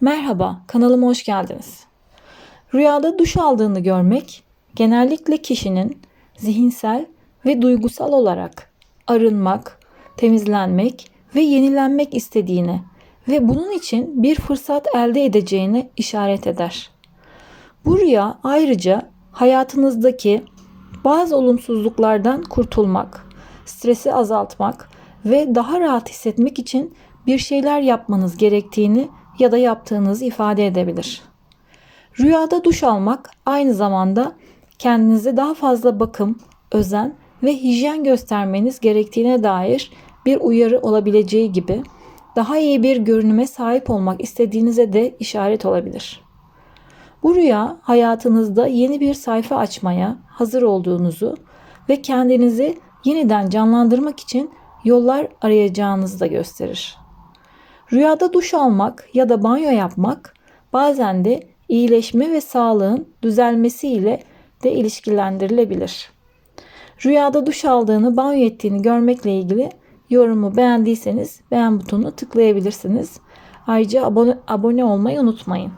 Merhaba, kanalıma hoş geldiniz. Rüyada duş aldığını görmek, genellikle kişinin zihinsel ve duygusal olarak arınmak, temizlenmek ve yenilenmek istediğini ve bunun için bir fırsat elde edeceğini işaret eder. Bu rüya ayrıca hayatınızdaki bazı olumsuzluklardan kurtulmak, stresi azaltmak ve daha rahat hissetmek için bir şeyler yapmanız gerektiğini ya da yaptığınızı ifade edebilir. Rüyada duş almak aynı zamanda kendinize daha fazla bakım, özen ve hijyen göstermeniz gerektiğine dair bir uyarı olabileceği gibi daha iyi bir görünüme sahip olmak istediğinize de işaret olabilir. Bu rüya hayatınızda yeni bir sayfa açmaya hazır olduğunuzu ve kendinizi yeniden canlandırmak için yollar arayacağınızı da gösterir. Rüyada duş almak ya da banyo yapmak bazen de iyileşme ve sağlığın düzelmesiyle de ilişkilendirilebilir. Rüyada duş aldığını, banyo ettiğini görmekle ilgili yorumu beğendiyseniz beğen butonuna tıklayabilirsiniz. Ayrıca abone, abone olmayı unutmayın.